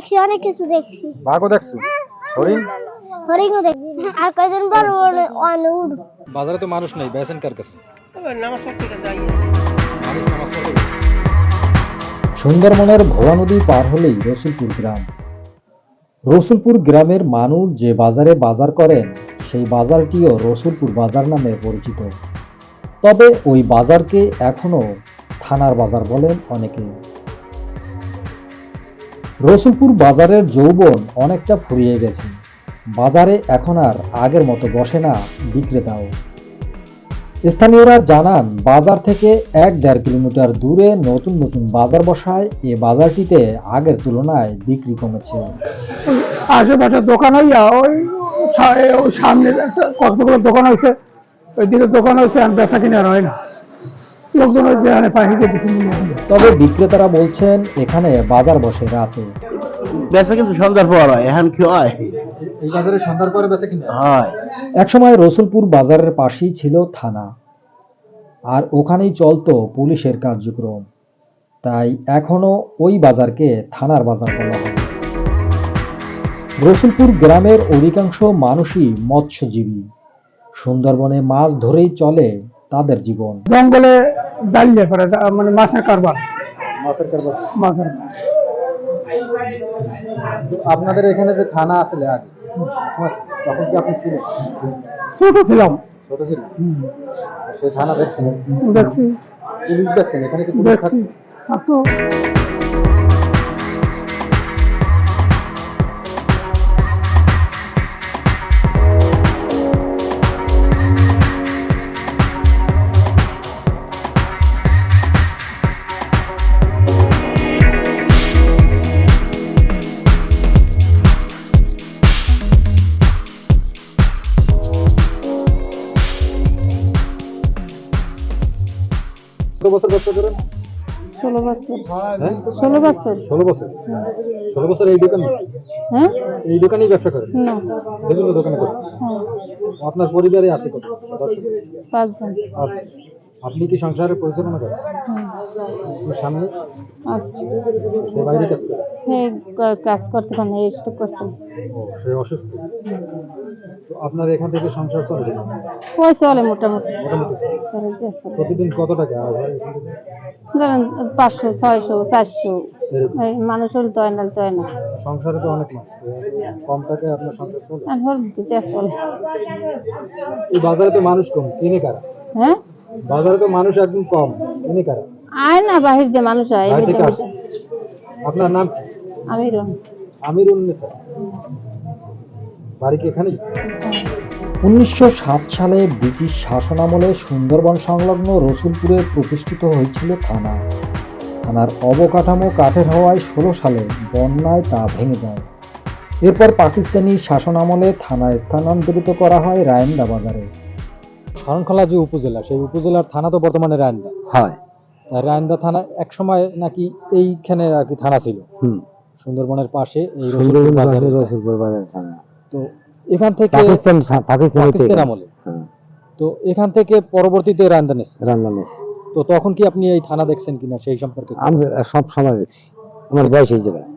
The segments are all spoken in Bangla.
দেখছি অনেক কিছু দেখছি। বাঘও দেখছ? হরিণ? হরিণও দেখছি। আর কয়জন বড় বড় অনুড বাজারে তো মানুষ নেই বেসেন কার কাছে। সুন্দরবনের ভোলা নদী পার হলেই রসুলপুর গ্রাম। রসুলপুর গ্রামের মানুষ যে বাজারে বাজার করেন সেই বাজারটিও রসুলপুর বাজার নামে পরিচিত। তবে ওই বাজারকে এখনও থানার বাজার বলেন অনেকে। রসুলপুর বাজারের যৌবন অনেকটা ফুরিয়ে গেছে। বাজারে এখন আর আগের মতো বসে না বিক্রেতাও। স্থানীয়রা জানান, বাজার থেকে এক দেড় কিলোমিটার দূরে নতুন নতুন বাজার বসায় এ বাজারটিতে আগের তুলনায় বিক্রি কমেছে। আশেপাশে দোকান হইয়া ওই সামনে একটা কতগুলো দোকান হয়েছে ওইদিকে দোকান হয়েছে আর বেচা কিনে আর হয় না। লোকজন পাখিকে। তবে বিক্রেতারা বলছেন এখানে বাজার বসে রাতে। বেচা কিন্তু সন্ধ্যার পর হয় এখন কি হয়? এই বাজারে সন্ধ্যার পরে বেচে কিনা। হয়। একসময় রসুলপুর বাজারের পাশেই ছিল থানা আর ওখানেই চলতো পুলিশের কার্যক্রম। তাই এখনও ওই বাজারকে থানার বাজার বলা হয়। রসুলপুর গ্রামের অধিকাংশ মানুষই মৎস্যজীবী। সুন্দরবনে মাছ ধরেই চলে তাদের জীবন। জঙ্গলে জ্বালিয়ে পরে মানে মাছের কারবার। মাছের কারবার। মাছের আপনাদের এখানে যে থানা আসলে আগে তখন কি আপনি ছিলেন? ছোট ছিলাম। ছোট ছিলেন? সেই থানা দেখছেন? দেখছি। পুলিশ দেখছেন? এখানে কি পুলিশ? থাকতো। বছর ব্যবসা করেন ষোলো বছর। হ্যাঁ ষোলো বছর। ষোলো বছর। ষোলো বছর এই দোকানে? হ্যাঁ? এই দোকানেই ব্যবসা করেন? না। বিভিন্ন দোকানে করছেন? হ্যাঁ। আপনার পরিবারে আছে কত? পাঁচজন। আচ্ছা। আপনি কি সংসারের পরিচালনা করেন? সামনে? সে বাইরে কাজ করে? হ্যাঁ কাজ করতে পারে না করছে। সে অসুস্থ? তো আপনার এখান থেকে সংসার চলে কিনা? ওই চলে মোটামুটি। মোটামুটি চলে। প্রতিদিন কত টাকা আয় এখান থেকে? ধরেন পাঁচশো ছয়শো চারশো। মানুষ হলে তো না তো না। সংসারে তো অনেক এত কম টাকায় আপনার সংসার চলে? চলে। এই বাজারে তো মানুষ কম। কিনে কারা? হ্যাঁ? বাজারে তো মানুষ একদম কম। কিনে কারা? আয় না বাহির যে মানুষ আসে। আপনার নাম? কি? আমি রং বাড়ি কি এখানেই? উনিশশো সালে ব্রিটিশ শাসনামলে সুন্দরবন সংলগ্ন রসুলপুরে প্রতিষ্ঠিত হয়েছিল থানা। থানার অবকাঠামো কাঠের হওয়ায় ষোলো সালে বন্যায় তা ভেঙে যায়। এরপর পাকিস্তানি শাসনামলে থানা স্থানান্তরিত করা হয় রায়ন্দা বাজারে। শরণখোলা যে উপজেলা সেই উপজেলার থানা তো বর্তমানে রায়ন্দা। হয়। রায়ন্দা থানা এক সময় নাকি এইখানে আর কি থানা ছিল। সুন্দরবনের পাশে এই রসুলপুর সুন্দরবন বাজারে। রসুলপুর বাজার থানা। তো এখান থেকে পাকিস্তান আমলে। হ্যাঁ। তো এখান থেকে পরবর্তীতে রায়ন্দা নেছে। রান্নামেশ তো তখন কি আপনি এই থানা দেখছেন কিনা সেই সম্পর্কে? আমি সব সময় দেখছি। আমার বয়স এই জায়গায়।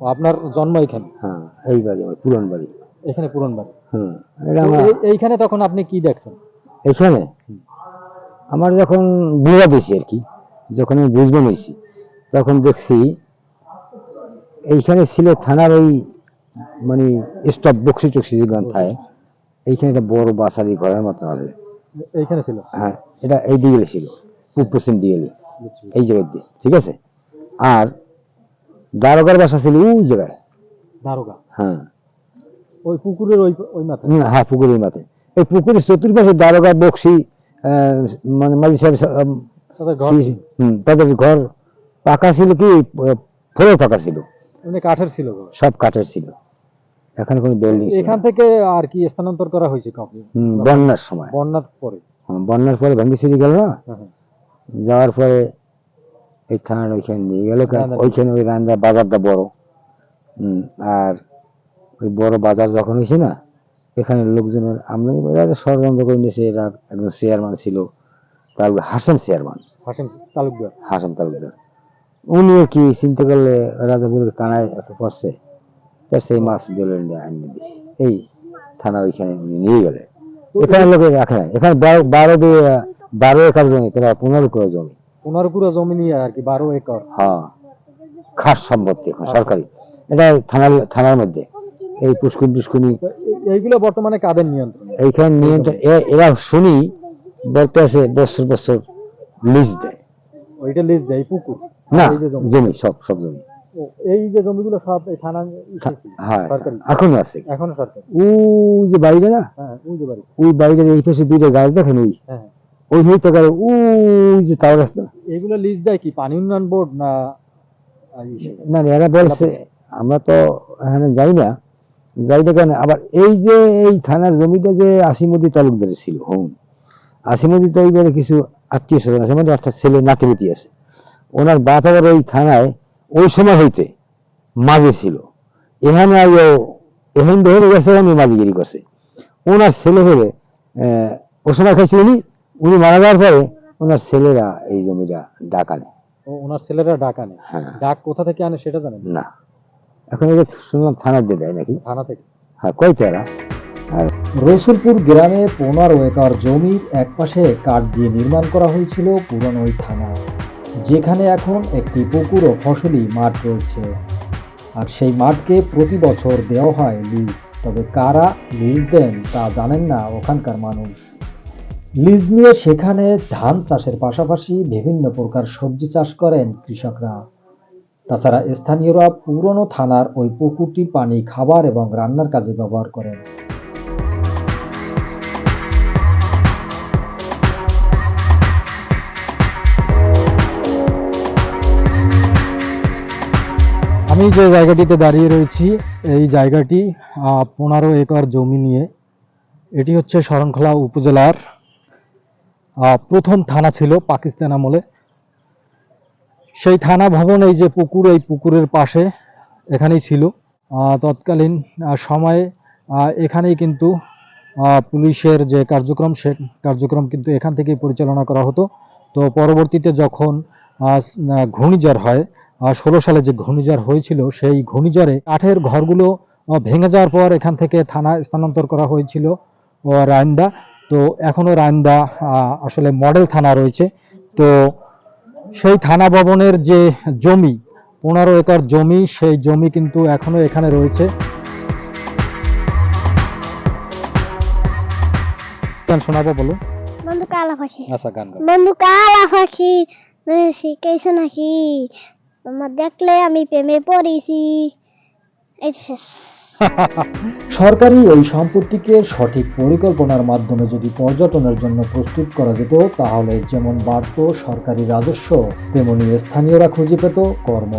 ও, আপনার জন্ম এখানে? হ্যাঁ এই বাড়ি আমার পুরান বাড়ি। এখানে পুরন বাড়ি। হ্যাঁ এইখানে তখন আপনি কি দেখছেন? এখানে আমার যখন বুঝা দিয়েছি আর কি। যখন আমি বুঝব নিয়েছি তখন দেখছি এইখানে ছিল থানার ওই মানে স্টপ বক্সি টক্সি যে গান থাকে এইখানে একটা বড় বাসারি ঘরের মতো হবে। এইখানে ছিল? হ্যাঁ এটা এই দিকে ছিল পূব পশ্চিম দিকে এই জায়গায় দিয়ে ঠিক আছে? আর দারোগার বাসা ছিল ওই জায়গায়। দারোগা? হ্যাঁ। ওই পুকুরের ওই ওই মাথায় হ্যাঁ পুকুরের মাথায় এই পুকুরের চতুর্পাশে দারোগা বক্সি মানে মাঝি সাহেব তাদের ঘর? পাকা ছিল কি ফোরও পাকা ছিল। এমনি কাঠের ছিল সব কাঠের ছিল। এখানে কোনো বিল্ডিং এখান থেকে আর কি স্থানান্তর করা হয়েছে বন্যার সময়। বন্যার পরে? বন্যার পরে ভেঙ্গে সিঁড়ি গেল না? হ্যাঁ, হ্যাঁ। যাওয়ার পরে এই থানার ওইখানে নিয়ে গেল ওইখানে ওই রান্দা বাজারটা বড়। আর ওই বড় বাজার যখন হয়েছে না এখানে লোকজনের আমদানি এরা ষড়যন্ত্র করে নিয়েছে। এরা একজন চেয়ারম্যান ছিল। হাসেম চেয়ারম্যান। হাসিম তালুকদার। হাসেম তালুকদার। উনিও কি চিন্তা করলে রাজাপুরের কানায় একটা পড়ছে তার সেই মাছ বেলে নিয়ে আনিয়ে এই থানা ওইখানে উনি নিয়ে গেলে। এখানে লোকে রাখে না এখানে বারো বারো একর জমি প্রায় পনেরো করে জমি। পনেরো পুরো জমি নিয়ে আর কি বারো একর। হ্যাঁ খাস সম্পত্তি এখন সরকারি। এটা থানার থানার মধ্যে। এই পুষ্কুন টুস্কুনি এইগুলো বর্তমানে কাদের নিয়ন্ত্রণ? এইখানে নিয়ন্ত্রণ এরা শুনি বলতে আছে বছর বছর লিজ দেয়। ওইটা লিজ দেয় পুকুর? না জমি? সব সব জমি। এই যে জমিগুলো সব এই থানা হ্যাঁ এখনও আছে। এখনও সরকারি। ওই যে বাড়িটা না? হ্যাঁ ওই যে বাড়ি ওই বাড়িটার এই পাশে দুইটা গাছ দেখেন ওই? হ্যাঁ ওই হইতে গেলে ওই যে এগুলো লিজ দেয় কি পানি উন্নয়ন বোর্ড না না এরা বলছে আমরা তো এখানে যাই না। যাই না কেন আবার এই যে এই থানার জমিটা যে আসিমতি তালুকদারের ছিল হুম আসিমতি তালুকদারের কিছু আত্মীয় স্বজন আছে মানে অর্থাৎ ছেলে নাতিপুতি আছে। ওনার বাপ আবার ওই থানায় ওই সময় হইতে মাঝে ছিল। এখানে আইও এখন ধরে গেছে উনি মাঝিগিরি করছে। ওনার ছেলে হলে ও সময় খাইছে উনি উনি মারা যাওয়ার পরে ওনার ছেলেরা এই জমিটা ডাক আনে। ও ওনার ছেলেরা ডাক আনে? হ্যাঁ। ডাক কোথা থেকে আনে সেটা জানেন? না। এখন এটা শুনলাম থানার দিয়ে দেয় নাকি? থানা থেকে। হ্যাঁ কই তারা রসুলপুর গ্রামে পনেরো একর জমির একপাশে কাঠ দিয়ে নির্মাণ করা হয়েছিল পুরনো ওই থানা, যেখানে এখন একটি পুকুর ও ফসলি মাঠ রয়েছে। আর সেই মাঠকে প্রতি বছর দেওয়া হয় লিজ, তবে কারা লিজ দেন তা জানেন না ওখানকার মানুষ। লিজ নিয়ে সেখানে ধান চাষের পাশাপাশি বিভিন্ন প্রকার সবজি চাষ করেন কৃষকরা। তাছাড়া স্থানীয়রা পুরনো থানার ওই পুকুরটির পানি, খাবার এবং রান্নার কাজে ব্যবহার করেন। আমি যে জায়গাটিতে দাঁড়িয়ে রয়েছি, এই জায়গাটি পনেরো একর জমি নিয়ে। এটি হচ্ছে শরণখোলা উপজেলার প্রথম থানা ছিল পাকিস্তান আমলে। সেই থানা ভবন, এই যে পুকুর, এই পুকুরের পাশে এখানেই ছিল। তৎকালীন সময়ে এখানেই কিন্তু পুলিশের যে কার্যক্রম, সে কার্যক্রম কিন্তু এখান থেকেই পরিচালনা করা হতো। তো পরবর্তীতে যখন ঘূর্ণিঝড় হয় ষোলো সালে যে ঘূর্ণিঝড় হয়েছিল সেই ঘূর্ণিঝড়ে কাঠের ঘরগুলো ভেঙে যাওয়ার পর এখান থেকে থানা স্থানান্তর করা হয়েছিল রায়ন্দা। তো এখনও রায়ন্দা আসলে মডেল থানা রয়েছে। তো সেই থানা ভবনের যে জমি পনেরো একর জমি সেই জমি কিন্তু এখনও এখানে রয়েছে। গান শোনাবো বলো বন্ধু কালা পাখি আচ্ছা গান বন্ধু কালা পাখি শিখেছো নাকি তোমার দেখলে আমি প্রেমে পড়েছি। সরকারি এই সম্পত্তিকে সঠিক পরিকল্পনার মাধ্যমে যদি পর্যটনের জন্য প্রস্তুত করা যেত, তাহলে যেমন বাড়ত সরকারি রাজস্ব, তেমনি স্থানীয়রা খুঁজে পেত কর্ম।